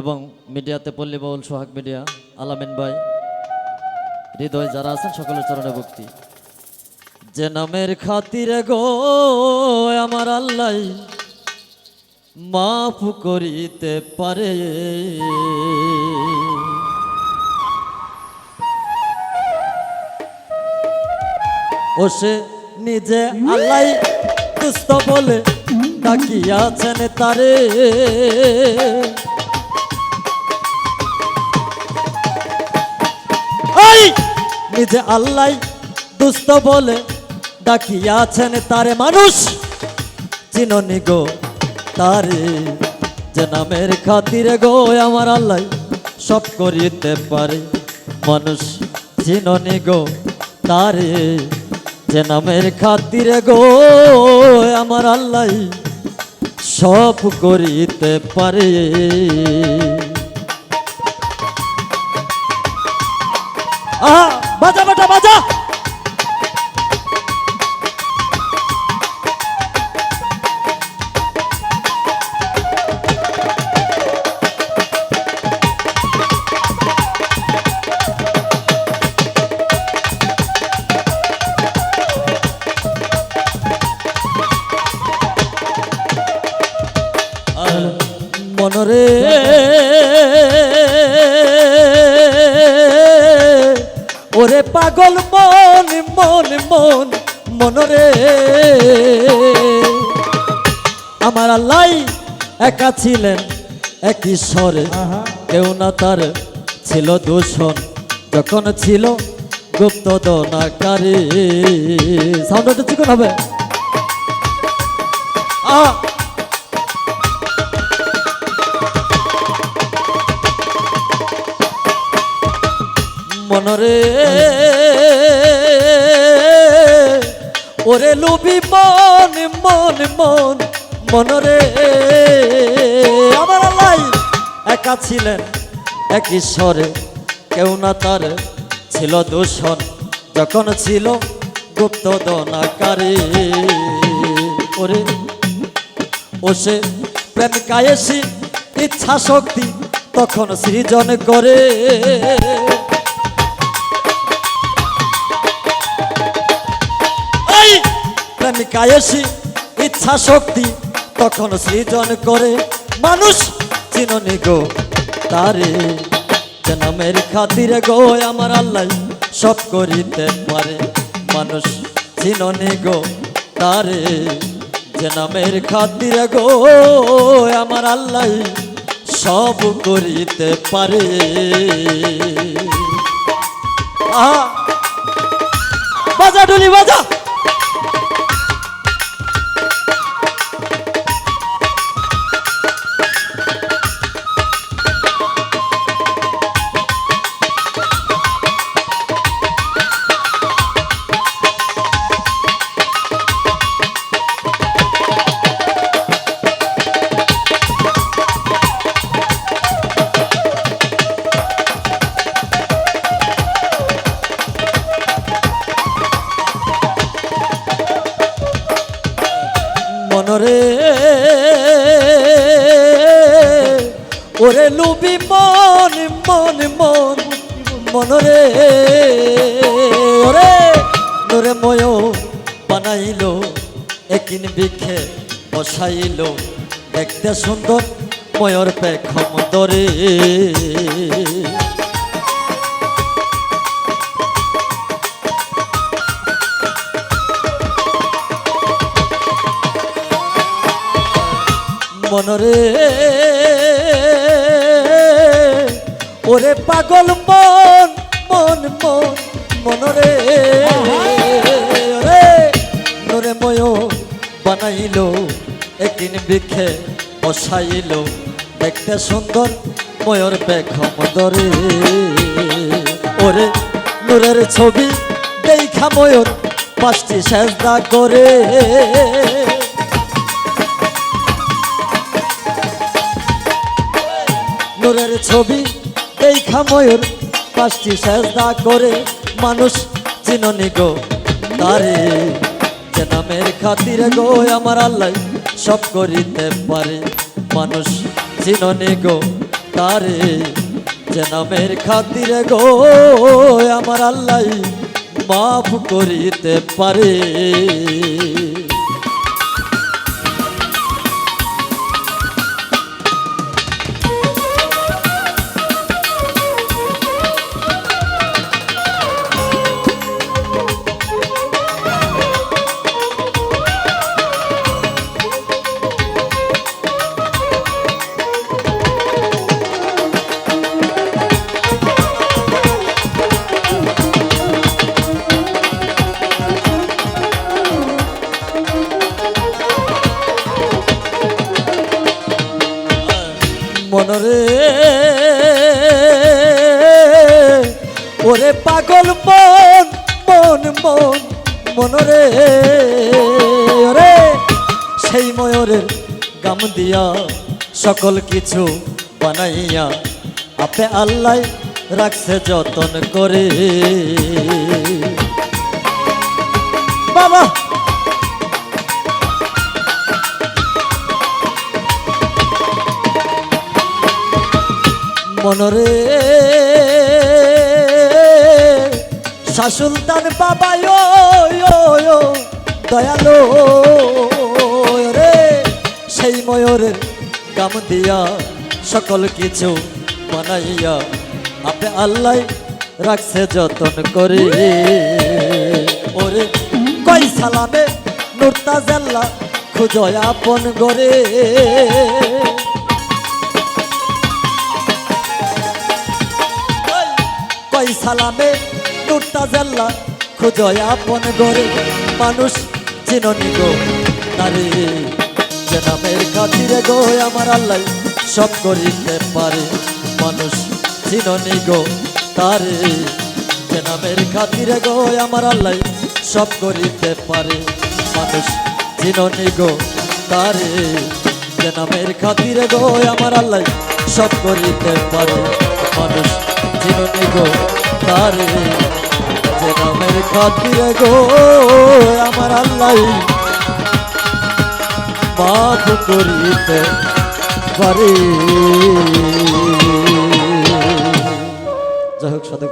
এবং মিডিয়াতে পল্লী বহুল সোহাগ মিডিয়া, আলামিন ভাই, হৃদয় যারা আছেন সকলের চরণে ভক্তি। যে নামের খাতিরে গো, আমার আল্লাহ মাফ করিতে পারে। ও সে নিজে আল্লাহ বলে ডাকিয়াছেন তারে। নিজে আল্লাহ দুস্থ বলে ডাকিয়াছেন তারে মানুষ। চিননি গো তারে, যে নামের খাতিরে গো আমার আল্লাহ সব করিতে পারে। মানুষ চিননি গো তারে, যে নামের খাতিরে গো আমার আল্লাহ সব করিতে পারে। মনরে ওরে পাগল মন মন মন মনরে আমার আল্লাহ একা ছিলেন এক ঈশ্বরে কেউ না তার ছিল দূষণ যখন ছিল গুপ্ত দনাকারী সাউন্ড চিকন হবে? আ! ওরে লুবি মন মন মন মনরে আমার আল্লাহ একা ছিলেন, এক ঈশ্বরে। কেউ না তার ছিল দূষণ, যখন ছিল গুপ্ত দনাকারী ওরে, ও সে প্রেমিকায় এসি ইচ্ছা শক্তি তখন সৃজন করে। প্রেমিকায় এসি ইচ্ছা শক্তি তখন সৃজন করে। মানুষ চিননি গো তারে, যে নামের খাতিরে গো আমার আল্লাহ সব করিতে পারে। মানুষ চিননি গো তারে, যে নামের খাতিরে গো আমার আল্লাহ সব করিতে পারে। আহা! বাজা ডুলি ওরে লুবি মন মন মন মন রে। ওরে নোরে ময় বানাইলো একিন বিখে বসাইলো। দেখতে সুন্দর ময়ূর পেখম দরে। ওরে পাগল মন মন মন মনরে ওরে নরে ময় বানাইলো, একদিন বিখে বসাইল। দেখতে সুন্দর ময়ূর পেখম দরে ওরে নূরের ছবি দেখা ময়ূর পাঁচটি সেজদা করে। নূরের ছবি এই খাময়ুর পাঁচটি সেজদা করে মানুষ চিননি গো, তারে যে নামের খাতিরে গো, আমার আল্লাহ সব করিতে পারে। মানুষ চিননি গো, তারে যে নামের খাতিরে গো, আমার আল্লাহ মাফ করিতে পারে। মনরে ওরে পাগল মন মন মন মনরে ওরে সেই ময়ূরের গাম দিয়া সকল কিছু বানাইয়া আপে আল্লাহ রাখছে যতন করে। বাবা! মনরে শাসুলতান বাবা ও ও, ও, দয়ালো রে। সেই ময়ূরের গাম দিয়া সকল কিছু বানাইয়া আপে আল্লাহ রাখছে যতন করে। ওরে কই সালামে নুরতা জাল্লা খুঁজয় আপন গরে। কই সালামে নুরতা জাল্লা, খুঁজয় আপন গরে মানুষ চিননি গো তারে যে নামের খাতিরে গো আমার আল্লাহ সব করিতে পারে। মানুষ চিননি গো, তারে যে নামের খাতিরে গো আমার আল্লাহ সব করিতে পারে। মানুষ চিননি গো, তারে যে নামের খাতিরে গো আমার আল্লাহ সব করিতে পারে। মানুষ চিননি গো, তারে যে নামের খাতিরে গো, আমার আল্লাহ। মাফ করিতে পারে। যাই হোক সাথে